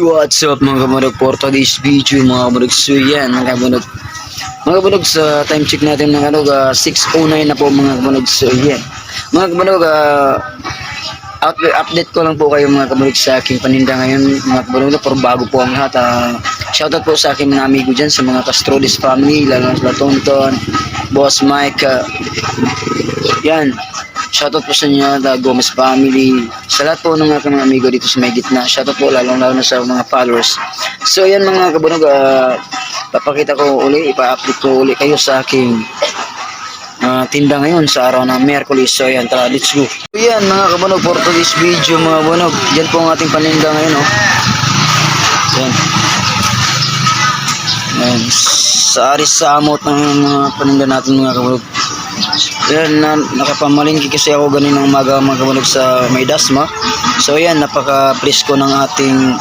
What's up mga kamunod? For today's video mga kamunod. So yan mga kamunod. Mga kamunod sa time check natin ng ano uh, 6.09 na po mga kamunod. So yan. Mga kamunod uh, out, update ko lang po kayo mga kamunod sa aking paninda ngayon mga kamunod. For bago po ang lahat uh, shoutout po sa aking mga amigo dyan sa mga Castrodis family lalo na sa Tonton Boss Mike uh, yan Shoutout po sa inyo, the Gomez family. Sa lahat po ng mga mga amigo dito sa may gitna. Shoutout po lalong-lalo na sa mga followers. So yan mga kabunog, ah, papakita ko uli, ipa-update ko uli kayo sa aking ah, tinda ngayon sa araw ng Merkulis. So yan, tara, let's go. So yan mga kabunog, for today's video mga kabunog. Yan po ang ating paninda ngayon. Oh. Yan. Yan. Sa aris sa amot ng mga paninda natin mga kabunog. Yan, na, nakapamalingki kasi ako ganinang umaga mga kabunog sa may dasma. So yan, napaka-presko ng ating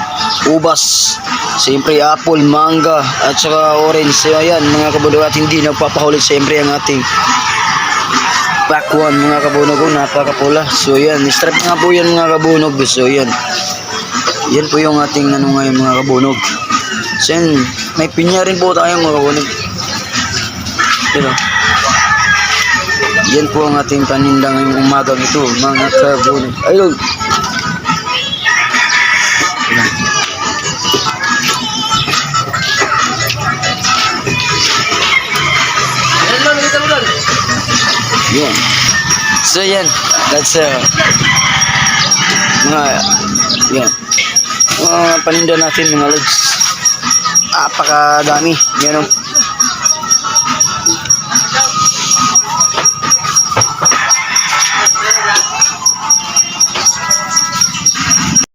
ubas. Siyempre apple, manga, at saka orange. So yan, mga kabunog at hindi nagpapahulit siyempre ang ating pack one mga kabunog ko, napakapula. So yan, strap nga po yan mga kabunog. So yan, yan po yung ating ano ngayon mga kabunog. So yan, may pinya rin po tayo mga kabunog. Diba? Yan po ang ating paninda ngayong umaga ito, mga kabunog. Ayun! Yan. So yan, that's uh, mga, yan. Mga paninda natin mga lods. Apakadami. Yan o.